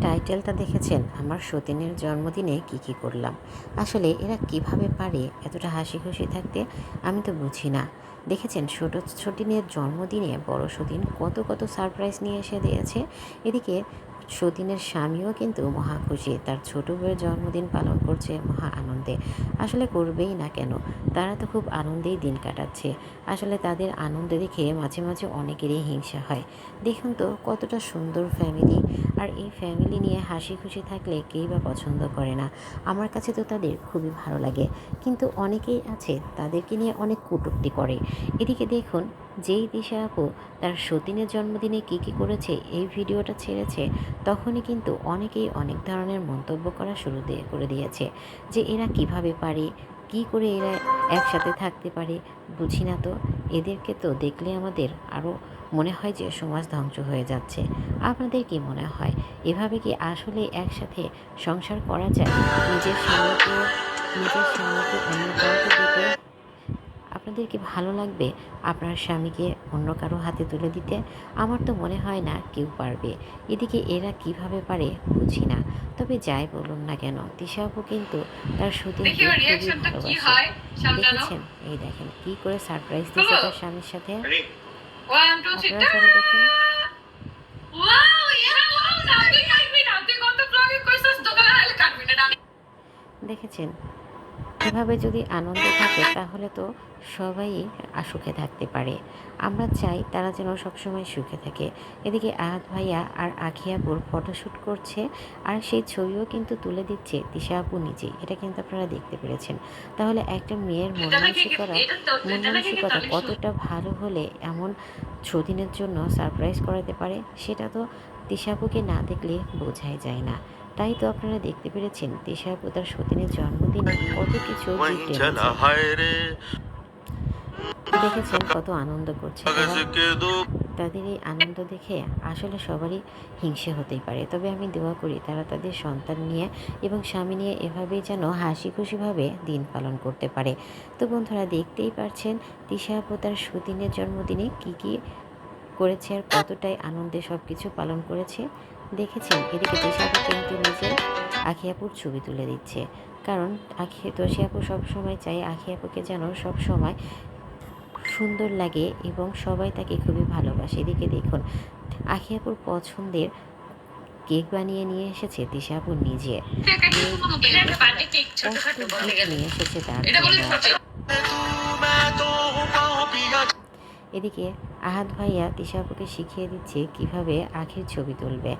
টাইটেলটা দেখেছেন? আমার সতীনের জন্মদিনে কি কি করলাম? আসলে এরা কীভাবে পারে? এতটা হাসি খুশি থাকতে আমি তো বুঝি না। দেখেছেন, ছোট সতীনের জন্মদিনে বড় সতীন কত কত সারপ্রাইজ নিয়ে এসে দিয়েছে? এদিকে সতীনের স্বামীও কিন্তু মহা খুশি। তার ছোট বউয়ের জন্মদিন পালন করছে মহা আনন্দে। আসলে করবেই না কেন? তারা তো খুব আনন্দেই দিন কাটাচ্ছে। আসলে তাদের আনন্দ দেখে মাঝে মাঝে অনেকেরই হিংসা হয়। দেখুন তো, কতটা সুন্দর ফ্যামিলি আর এই ফ্যামিলি নিয়ে হাসি খুশি থাকলে কেই বা পছন্দ করে না? আমার কাছে তো তাদের খুবই ভালো লাগে। কিন্তু অনেকেই আছে, তাদেরকে নিয়ে অনেক কটূক্তি করে। এদিকে দেখুন যেই দিশা আপু তার সতীনের জন্মদিনে কী কী করেছে, এই ভিডিওটা ছেড়েছে, তখনই কিন্তু অনেকেই অনেক ধরনের মন্তব্য করা শুরু দিয়ে, করে দিয়েছে যে এরা কীভাবে পারে, কি করে এরা একসাথে থাকতে পারে, বুঝি না তো। এদেরকে তো দেখলে আমাদের আরও মনে হয় যে সমাজ ধ্বংস হয়ে যাচ্ছে। আপনাদের কি মনে হয়, এভাবে কি আসলে একসাথে সংসার করা যায়? নিজের স্বামীকে নিজের স্বামীকে অন্য কাউকে দিতে আপনাদের কি ভালো লাগবে? আপনার স্বামীকে অন্য কারও হাতে তুলে দিতে? আমার তো মনে হয় না কেউ পারবে। এদিকে এরা কীভাবে পারে বুঝি না। তবে যাই বলুন না কেন আপু কিন্তু তার শুটিং দেখেছেন? এই দেখেন কি করে সারপ্রাইজ দিয়েছে তার স্বামীর সাথে? দেখেছেন? এভাবে যদি আনন্দ থাকে তাহলে তো সবাই সুখে থাকতে পারে। আমরা চাই তারা যেন সবসময় সুখে থাকে। এদিকে আহাত ভাইয়া আর আখিয়াপুর ফটোশ্যুট করছে আর সেই ছবিও কিন্তু তুলে দিচ্ছে দিশা আপু নিজেই। এটা কিন্তু আপনারা দেখতে পেরেছেন। তাহলে একটা মেয়ের মন মানসিকতা মন মানসিকতা কতটা ভালো হলে এমন ছদিনের জন্য সারপ্রাইজ করাতে পারে সেটা তো দিশাপুকে না দেখলে বোঝাই যায় না। তাই তো আপনারা দেখতে পেরেছেন তেষাপু তার সতীনের জন্মদিনে কত কিছু দেখেছেন কত আনন্দ করছে তাদের এই আনন্দ দেখে আসলে সবারই হিংসে হতেই পারে। তবে আমি দোয়া করি তারা তাদের সন্তান নিয়ে এবং স্বামী নিয়ে এভাবেই যেন হাসি খুশিভাবে দিন পালন করতে পারে। তো বন্ধুরা দেখতেই পারছেন তিশা আপু তার সুদিনের জন্মদিনে কি কি করেছে আর কতটাই আনন্দে সব কিছু পালন করেছে? দেখেছেন এদিকে আপু কিন্তু নিজে আখি আপুর ছবি তুলে দিচ্ছে। কারণ আখি তোষি আপু সবসময় চায় আখি আপুকে যেন সবসময় সুন্দর লাগে এবং সবাই তাকে খুবই ভালোবাসে। এদিকে দেখুন আখিয়াপুর পছন্দের কেক বানিয়ে নিয়ে এসেছে দিশা আপু নিজে নিয়ে এসেছে তার এদিকে আহাদ ভাইয়া তিশাপুকে শিখিয়ে দিচ্ছে কীভাবে আখের ছবি তুলবে।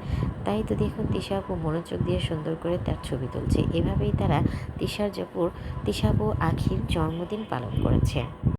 তাই তো দেখুন তিশাপু মনোযোগ দিয়ে সুন্দর করে তার ছবি তুলছে। এভাবেই তারা তিশার জপুর তিশাপু আখির জন্মদিন পালন করেছে।